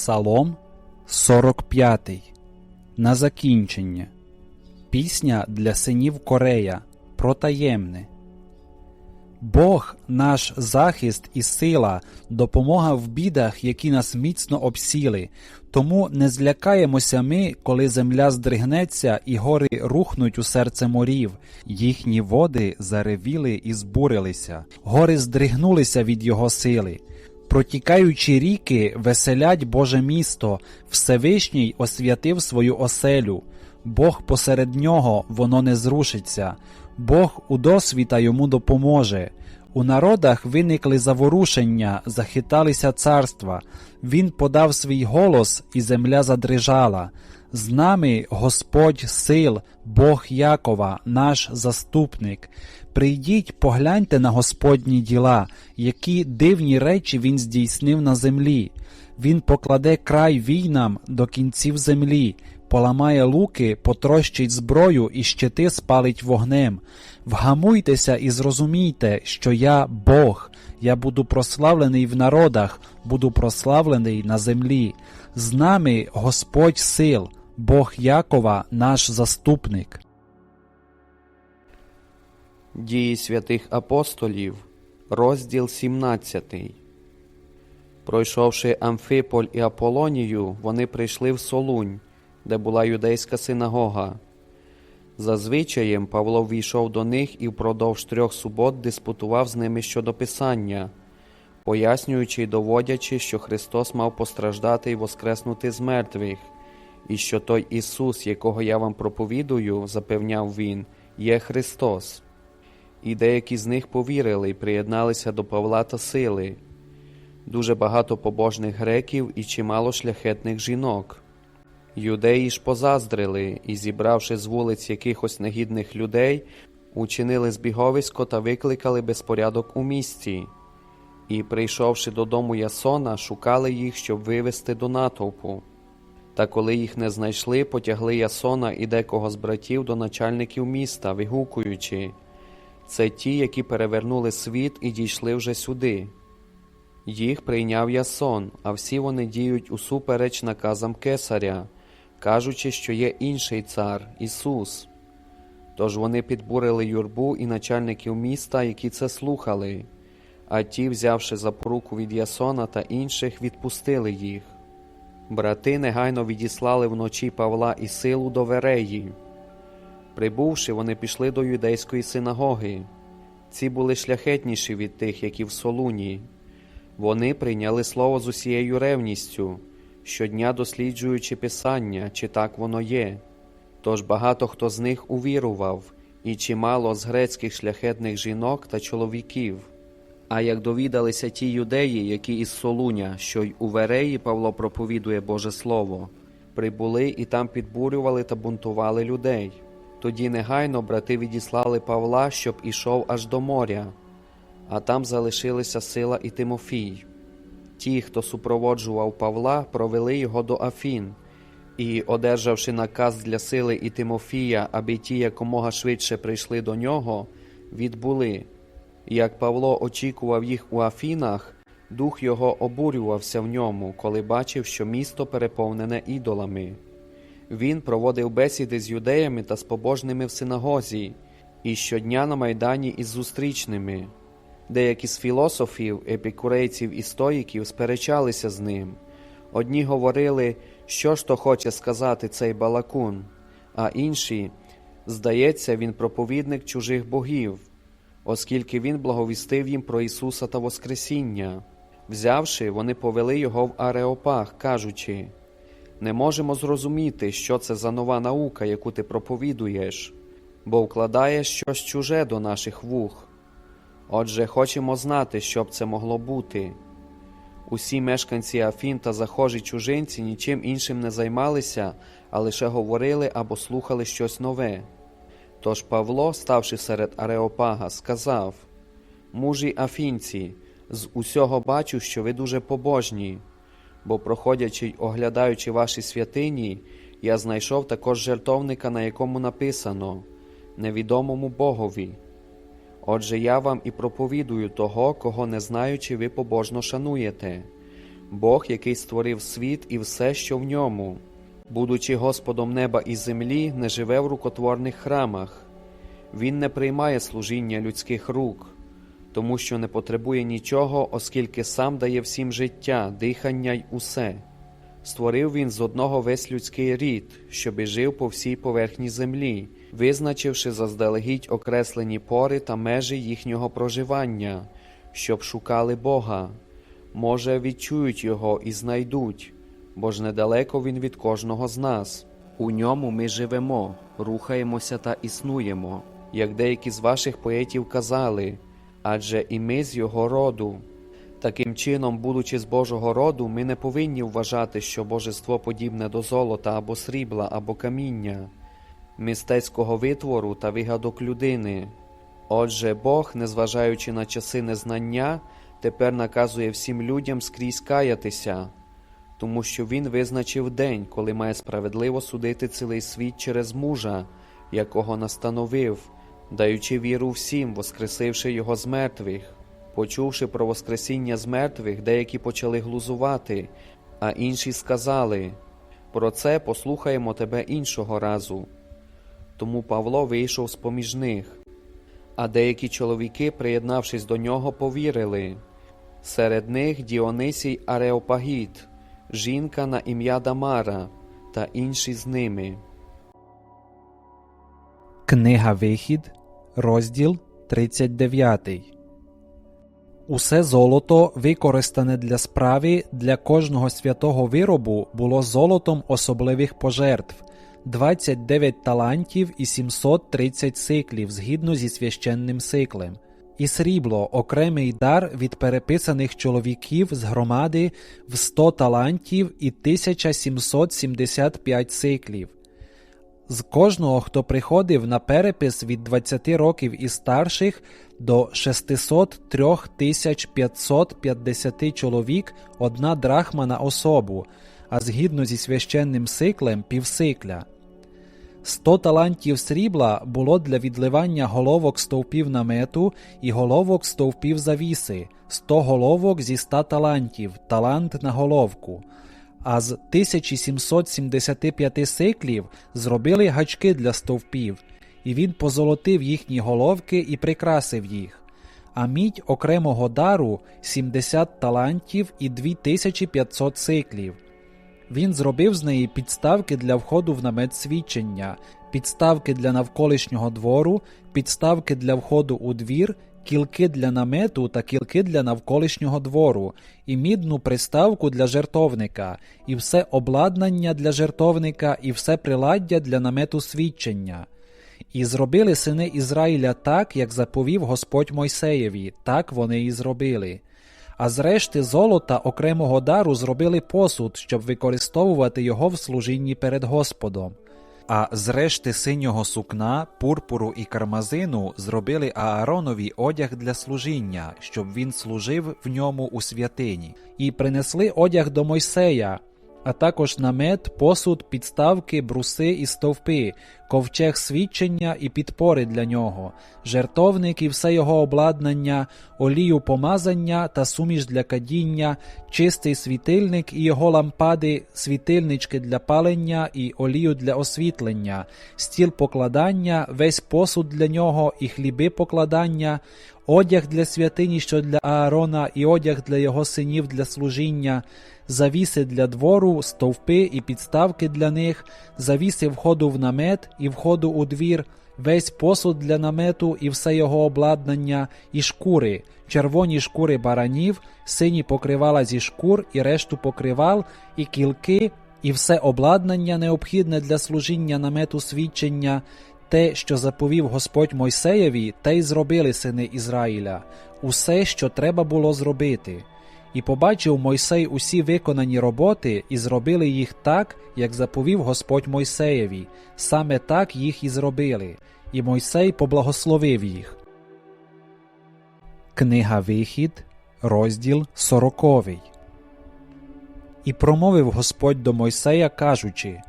Псалом 45. На закінчення. Пісня для синів Корея. Про таємне. Бог наш захист і сила, допомога в бідах, які нас міцно обсіли. Тому не злякаємося ми, коли земля здригнеться і гори рухнуть у серце морів. Їхні води заревіли і збурилися, гори здригнулися від його сили. Протікаючі ріки веселять Боже місто, Всевишній освятив свою оселю. Бог посеред нього воно не зрушиться, Бог у досвіта йому допоможе. У народах виникли заворушення, захиталися царства. Він подав свій голос, і земля задрижала. З нами Господь сил, Бог Якова, наш заступник. Прийдіть, погляньте на Господні діла, які дивні речі Він здійснив на землі. Він покладе край війнам до кінців землі, поламає луки, потрощить зброю і щити спалить вогнем. Вгамуйтеся і зрозумійте, що я Бог, я буду прославлений в народах, буду прославлений на землі. З нами Господь сил, Бог Якова, наш заступник. Дії святих апостолів, розділ 17. Пройшовши Амфиполь і Аполонію, вони прийшли в Солунь, де була юдейська синагога. За звичаєм Павло війшов до них і впродовж трьох субот диспутував з ними щодо Писання, пояснюючи й доводячи, що Христос мав постраждати і воскреснути з мертвих, і що той Ісус, якого я вам проповідую, запевняв Він, є Христос. І деякі з них повірили і приєдналися до Павла та сили, дуже багато побожних греків і чимало шляхетних жінок. Юдеї ж позаздрили і, зібравши з вулиць якихось негідних людей, учинили збіговисько та викликали безпорядок у місті. І, прийшовши додому Ясона, шукали їх, щоб вивести до натовпу. Та коли їх не знайшли, потягли Ясона і декого з братів до начальників міста, вигукуючи це ті, які перевернули світ і дійшли вже сюди. Їх прийняв Ясон, а всі вони діють усупереч наказам кесаря, кажучи, що є інший цар Ісус. Тож вони підбурили юрбу і начальників міста, які це слухали, а ті, взявши за поруку від Ясона та інших, відпустили їх. Брати негайно відіслали вночі Павла і силу до Вереї. Прибувши, вони пішли до юдейської синагоги. Ці були шляхетніші від тих, які в Солуні. Вони прийняли слово з усією ревністю, щодня досліджуючи Писання, чи так воно є. Тож багато хто з них увірував, і чимало з грецьких шляхетних жінок та чоловіків. А як довідалися ті юдеї, які із Солуня, що й у Вереї Павло проповідує Боже Слово, прибули і там підбурювали та бунтували людей. Тоді негайно брати відіслали Павла, щоб ішов аж до моря, а там залишилися сила і Тимофій. Ті, хто супроводжував Павла, провели його до Афін і, одержавши наказ для сили і Тимофія, аби ті якомога швидше прийшли до нього, відбули. Як Павло очікував їх у Афінах, дух його обурювався в ньому, коли бачив, що місто переповнене ідолами. Він проводив бесіди з юдеями та з побожними в синагозі, і щодня на майдані із зустрічними. Деякі з філософів, епікурейців і стоїків сперечалися з ним. Одні говорили, що ж то хоче сказати цей балакун, а інші, здається, він проповідник чужих богів, оскільки він благовістив їм про Ісуса та Воскресіння. Взявши, вони повели його в Ареопах, кажучи не можемо зрозуміти, що це за нова наука, яку ти проповідуєш, бо вкладаєш щось чуже до наших вух. Отже, хочемо знати, що б це могло бути. Усі мешканці Афін та захожі чужинці нічим іншим не займалися, а лише говорили або слухали щось нове. Тож Павло, ставши серед Ареопага, сказав Мужі афінці, з усього бачу, що ви дуже побожні бо, проходячи й оглядаючи ваші святині, я знайшов також жертовника, на якому написано невідомому Богові. Отже, я вам і проповідую того, кого не знаючи, ви побожно шануєте. Бог, який створив світ і все, що в ньому, будучи Господом неба і землі, не живе в рукотворних храмах. Він не приймає служіння людських рук, тому що не потребує нічого, оскільки сам дає всім життя, дихання й усе. Створив він з одного весь людський рід, щоби жив по всій поверхні землі, визначивши заздалегідь окреслені пори та межі їхнього проживання, щоб шукали Бога. Може, відчують його і знайдуть, бо ж недалеко він від кожного з нас. У ньому ми живемо, рухаємося та існуємо, як деякі з ваших поетів казали, адже і ми з його роду. Таким чином, будучи з Божого роду, ми не повинні вважати, що божество подібне до золота або срібла, або каміння, мистецького витвору та вигадок людини. Отже, Бог, незважаючи на часи незнання, тепер наказує всім людям скрізь каятися, тому що Він визначив день, коли має справедливо судити цілий світ через мужа, якого настановив, даючи віру всім, воскресивши його з мертвих. Почувши про Воскресіння з мертвих, деякі почали глузувати, а інші сказали про це послухаємо тебе іншого разу. Тому Павло вийшов з поміж них. А деякі чоловіки, приєднавшись до нього, повірили. Серед них Діонисій Ареопагіт, жінка на ім'я Дамара та інші з ними. Книга Вихід, розділ 39. Усе золото, використане для справи для кожного святого виробу, було золотом особливих пожертв 29 талантів і 730 сиклів згідно зі священним сиклем. І срібло окремий дар від переписаних чоловіків з громади в 100 талантів і 1775 сиклів. З кожного, хто приходив на перепис від 20 років і старших до 603 550 чоловік одна драхма на особу, а згідно зі священним сиклем півсикля. 100 талантів срібла було для відливання головок стовпів намету і головок стовпів завіси, 100 головок зі 100 талантів, талант на головку. А з 1775 сиклів зробили гачки для стовпів, і він позолотив їхні головки і прикрасив їх. А мідь окремого дару 70 талантів і 2500 сиклів. Він зробив з неї підставки для входу в намет свідчення, підставки для навколишнього двору, підставки для входу у двір, кілки для намету та кілки для навколишнього двору, і мідну приставку для жертовника, і все обладнання для жертовника, і все приладдя для намету свідчення. І зробили сини Ізраїля так, як заповів Господь Мойсеєві, так вони і зробили. А з решти золота окремого дару зробили посуд, щоб використовувати його в служінні перед Господом. А з решти синього сукна, пурпуру і кармазину зробили Ааронові одяг для служіння, щоб він служив в ньому у святині, і принесли одяг до Мойсея, а також намет, посуд, підставки, бруси і стовпи, ковчег свідчення і підпори для нього, жертовник і все його обладнання, олію помазання та суміш для кадіння, чистий світильник і його лампади, світильнички для палення і олію для освітлення, стіл покладання, весь посуд для нього і хліби покладання, одяг для святині, що для Аарона, і одяг для його синів для служіння, завіси для двору, стовпи і підставки для них, завіси входу в намет і входу у двір, весь посуд для намету і все його обладнання, і шкури, червоні шкури баранів, сині покривала зі шкур і решту покривал, і кілки, і все обладнання необхідне для служіння намету свідчення, те, що заповів Господь Мойсеєві, те й зробили сини Ізраїля, усе, що треба було зробити. І побачив Мойсей усі виконані роботи, і зробили їх так, як заповів Господь Мойсеєві, саме так їх і зробили, і Мойсей поблагословив їх. Книга Вихід, розділ сороковий. І промовив Господь до Мойсея, кажучи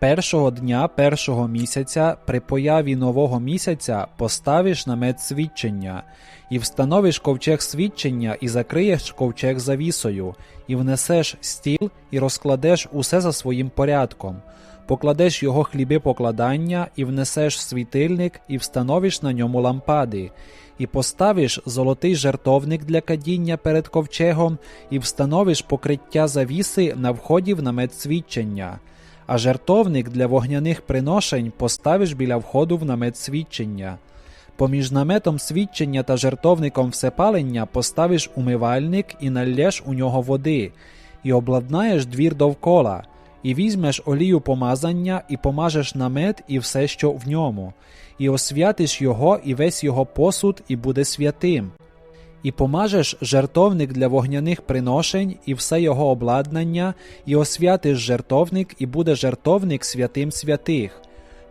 Першого дня першого місяця при появі нового місяця поставиш намет свідчення, і встановиш ковчег свідчення, і закриєш ковчег завісою, і внесеш стіл, і розкладеш усе за своїм порядком. Покладеш його хліби покладання, і внесеш світильник, і встановиш на ньому лампади, і поставиш золотий жертовник для кадіння перед ковчегом, і встановиш покриття завіси на вході в намет свідчення. А жертовник для вогняних приношень поставиш біля входу в намет свідчення. Поміж наметом свідчення та жертовником всепалення поставиш умивальник і наллєш у нього води, і обладнаєш двір довкола, і візьмеш олію помазання, і помажеш намет і все, що в ньому, і освятиш його і весь його посуд, і буде святим. І помажеш жертовник для вогняних приношень і все його обладнання, і освятиш жертовник, і буде жертовник святим святих.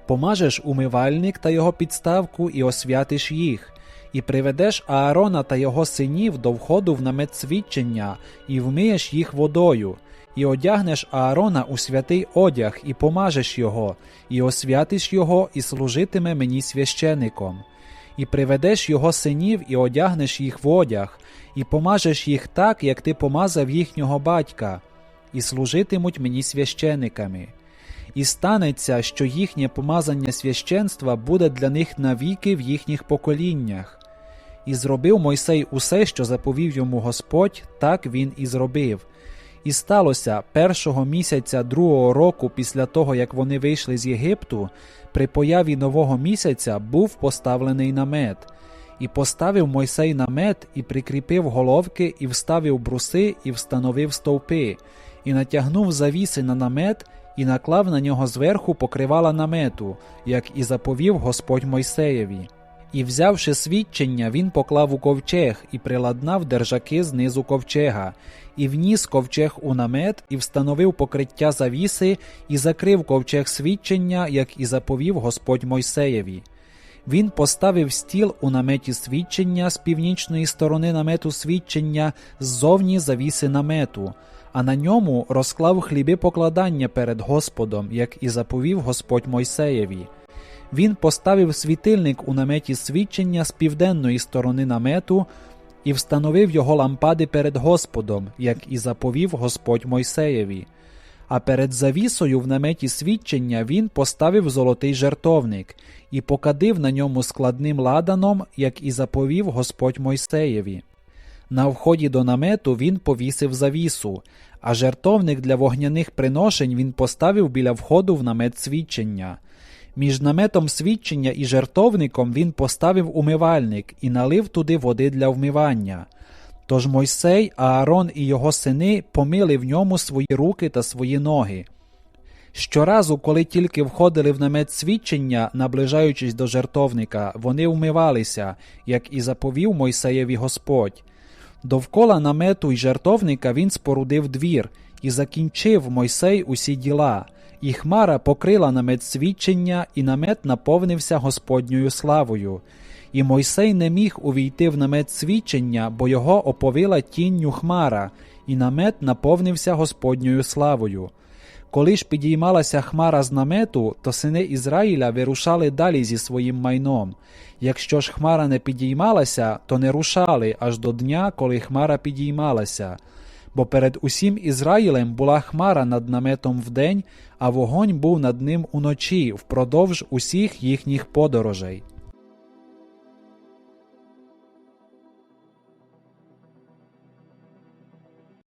Помажеш умивальник та його підставку, і освятиш їх, і приведеш Аарона та його синів до входу в намет свідчення, і вмиєш їх водою, і одягнеш Аарона у святий одяг, і помажеш його, і освятиш його, і служитиме мені священиком і приведеш його синів, і одягнеш їх в одяг, і помажеш їх так, як ти помазав їхнього батька, і служитимуть мені священиками. І станеться, що їхнє помазання священства буде для них навіки в їхніх поколіннях. І зробив Мойсей усе, що заповів йому Господь, так він і зробив. І сталося першого місяця другого року після того, як вони вийшли з Єгипту, при появі нового місяця був поставлений намет. І поставив Мойсей намет, і прикріпив головки, і вставив бруси, і встановив стовпи, і натягнув завіси на намет, і наклав на нього зверху покривала намету, як і заповів Господь Мойсеєві. І, взявши свідчення, він поклав у ковчег і приладнав держаки знизу ковчега, і вніс ковчег у намет, і встановив покриття завіси, і закрив ковчег свідчення, як і заповів Господь Мойсеєві. Він поставив стіл у наметі свідчення з північної сторони намету свідчення ззовні завіси намету, а на ньому розклав хліби покладання перед Господом, як і заповів Господь Мойсеєві. Він поставив світильник у наметі свідчення з південної сторони намету і встановив його лампади перед Господом, як і заповів Господь Мойсеєві. А перед завісою в наметі свідчення він поставив золотий жертовник і покадив на ньому складним ладаном, як і заповів Господь Мойсеєві. На вході до намету він повісив завісу, а жертовник для вогняних приношень він поставив біля входу в намет свідчення. Між наметом свідчення і жертовником він поставив умивальник і налив туди води для вмивання. Тож Мойсей, Аарон і його сини помили в ньому свої руки та свої ноги. Щоразу, коли тільки входили в намет свідчення, наближаючись до жертовника, вони вмивалися, як і заповів Мойсеєві Господь. Довкола намету й жертовника він спорудив двір і закінчив Мойсей усі діла. І хмара покрила намет свідчення, і намет наповнився Господньою славою. І Мойсей не міг увійти в намет свідчення, бо його оповила тінню хмара, і намет наповнився Господньою славою. Коли ж підіймалася хмара з намету, то сини Ізраїля вирушали далі зі своїм майном. Якщо ж хмара не підіймалася, то не рушали аж до дня, коли хмара підіймалася. Бо перед усім Ізраїлем була хмара над наметом вдень, а вогонь був над ним уночі впродовж усіх їхніх подорожей.